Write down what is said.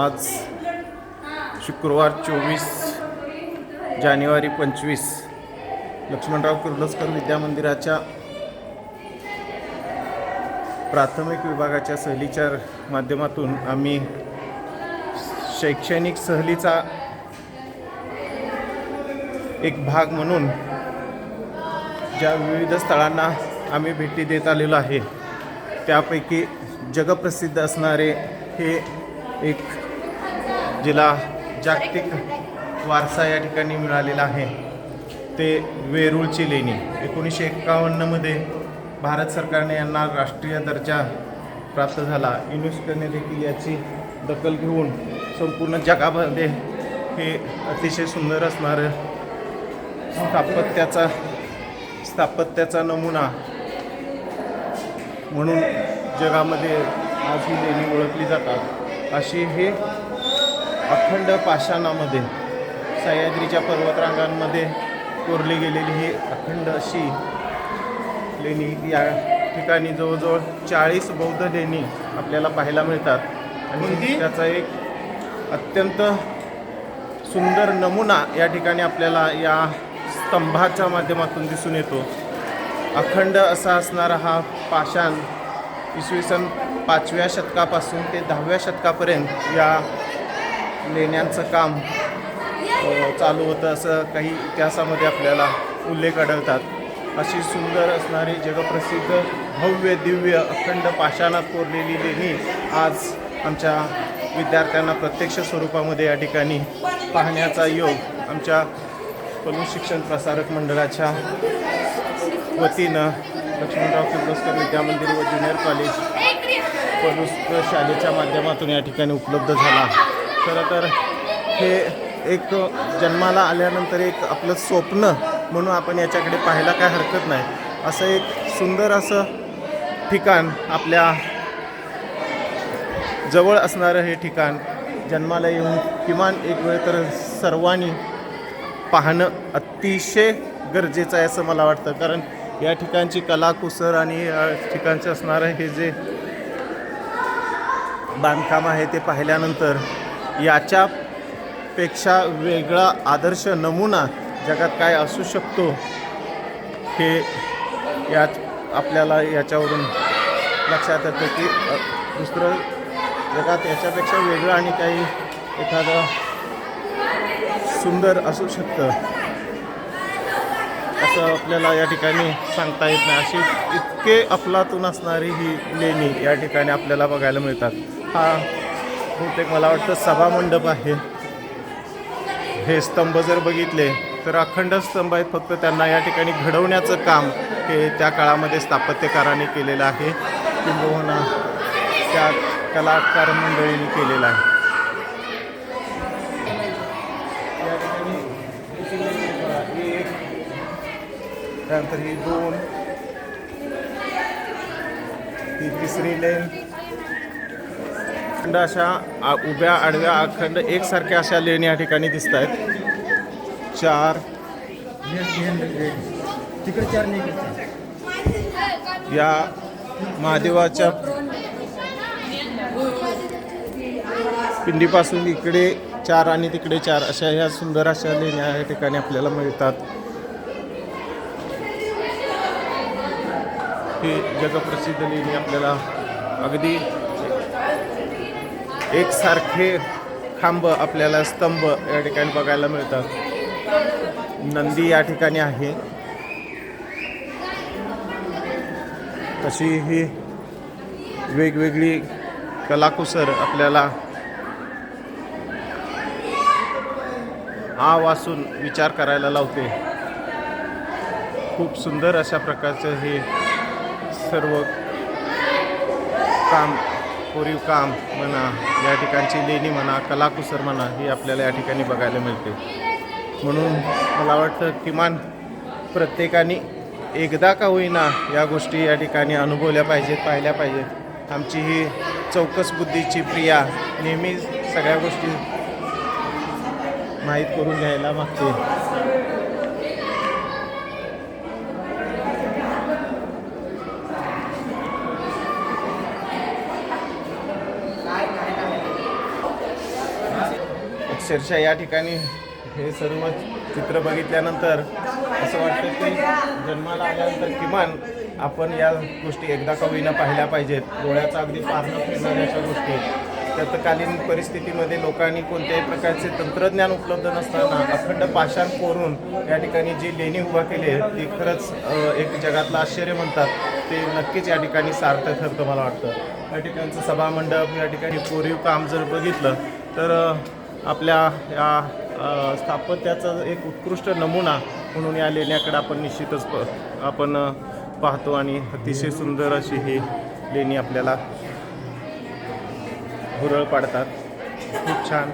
आज शुक्रवार चोवीस जानेवारी पंचवीस लक्ष्मणराव किर्लोस्कर विद्यामंदिराच्या प्राथमिक विभागाच्या सहलीच्या माध्यमातून आम्ही शैक्षणिक सहलीचा एक भाग म्हणून ज्या विविध स्थळांना आम्ही भेटी देत आलेलो आहे त्यापैकी जगप्रसिद्ध असणारे हे एक जिला जागतिक वारसा या ठिकाणी मिळालेला आहे. ते वेरूळची लेणी. एकोणीसशे एक्कावन्नमध्ये भारत सरकारने यांना राष्ट्रीय दर्जा प्राप्त झाला. युनेस्कोने देखील याची दखल घेऊन संपूर्ण जगामध्ये हे अतिशय सुंदर असणारं स्थापत्याचा स्थापत्याचा नमुना म्हणून जगामध्ये आज ही लेणी ओळखली जातात. अशी हे अखंड पाषाणामध्ये सह्याद्रीच्या पर्वतरांगांमध्ये कोरली गेलेली ही अखंड अशी लेणी. या ठिकाणी जवळजवळ चाळीस बौद्ध लेणी आपल्याला पाहायला मिळतात. आणि त्याचा एक अत्यंत सुंदर नमुना या ठिकाणी आपल्याला या स्तंभाच्या माध्यमातून दिसून येतो. अखंड असा असणारा हा पाषाण इसवी सन पाचव्या शतकापासून ते दहाव्या शतकापर्यंत या लेण्यांचं काम चालू होतं असं काही इतिहासामध्ये आपल्याला उल्लेख आढळतात. अशी सुंदर असणारी जगप्रसिद्ध भव्य दिव्य अखंड पाषाणात कोरलेली लेणी आज आमच्या विद्यार्थ्यांना प्रत्यक्ष स्वरूपामध्ये या ठिकाणी पाहण्याचा योग आमच्या कलू शिक्षण प्रसारक मंडळाच्या वतीनं लक्ष्मणराव किर्लोस्कर विद्यामंदिर व ज्युनियर कॉलेज कलू शाळेच्या माध्यमातून या ठिकाणी उपलब्ध झाला. खरं तर हे एक जन्माला आल्यानंतर एक आपलं स्वप्न म्हणून आपण याच्याकडे पाहायला काय हरकत नाही. असं एक सुंदर असं ठिकाण आपल्या जवळ असणारं हे ठिकाण जन्माला येऊन किमान एक वेळ तर सर्वांनी पाहणं अतिशय गरजेचं आहे असं मला वाटतं. कारण या ठिकाणची कलाकुसर आणि या ठिकाणचं असणारं हे जे बांधकाम आहे ते पाहिल्यानंतर याच्यापेक्षा वेगळा आदर्श नमुना जगात काय असू शकतो हे यात आपल्याला याच्यावरून लक्षात येतं की दुसरं जगात याच्यापेक्षा वेगळं आणि काही एखादं सुंदर असू शकतं. असं आपल्याला या ठिकाणी सांगता येत नाही. अशी इतके अफलातून असणारी ही लेणी या ठिकाणी आपल्याला बघायला मिळतात. हा बहुतेक मला वाटतं सभामंडप आहे. हे स्तंभ जर बघितले तर अखंड स्तंभ आहेत फक्त त्यांना या ठिकाणी घडवण्याचं काम हे त्या काळामध्ये स्थापत्यकाराने केलेलं आहे. किंबहुना त्या कलाकार मंडळीने केलेलं आहे. त्यानंतर ही दोन ही तिसरी लेन अखंड अशा आ- उभ्या आडव्या अखंड एकसारख्या अशा लेणी या ठिकाणी दिसत आहेत. चार. या महादेवाच्या पिंडीपासून इकडे चार आणि तिकडे चार अशा ह्या सुंदर अशा लेण्या या ठिकाणी आपल्याला मिळतात. ही जगप्रसिद्ध लेणी आपल्याला अगदी एकसारखे खांब आपल्याला स्तंभ या ठिकाणी बघायला मिळतात. नंदी या ठिकाणी आहे. तशी ही वेगवेगळी कलाकुसर आपल्याला आ वाचून विचार करायला लावते. खूप सुंदर अशा प्रकारचं हे सर्व काम कोरीव काम म्हणा या ठिकाणची लेणी म्हणा कलाकुसर म्हणा ही आपल्याला या ठिकाणी बघायला मिळते. म्हणून मला वाटतं किमान प्रत्येकाने एकदा का होईना या गोष्टी या ठिकाणी अनुभवल्या पाहिजेत पाहिल्या पाहिजेत. आमची ही चौकस बुद्धीची प्रिया नेहमी सगळ्या गोष्टी माहीत करून घ्यायला मागते. अक्षरशः या ठिकाणी हे सर्व चित्र बघितल्यानंतर असं वाटतं की जन्माला आल्यानंतर किमान आपण या गोष्टी एकदा का होईना पाहिल्या पाहिजेत. डोळ्याचा अगदी पारणं फिरणाऱ्याच्या गोष्टी. तत्कालीन परिस्थितीमध्ये लोकांनी कोणत्याही प्रकारचे तंत्रज्ञान उपलब्ध नसताना अखंड पाषाण कोरून या ठिकाणी जी लेणी उभा केली आहे ती खरंच एक जगातलं आश्चर्य म्हणतात. ते नक्कीच या ठिकाणी सार्थक ठरतं मला वाटतं. या ठिकाणचं सभामंडप या ठिकाणी कोरीव काम जर बघितलं तर आपल्या या स्थापत्याचा एक उत्कृष्ट नमुना म्हणून या लेण्याकडे आपण निश्चितच प आपण पाहतो आणि अतिशय सुंदर अशी ही लेणी आपल्याला भुरळ पाडतात. खूप छान.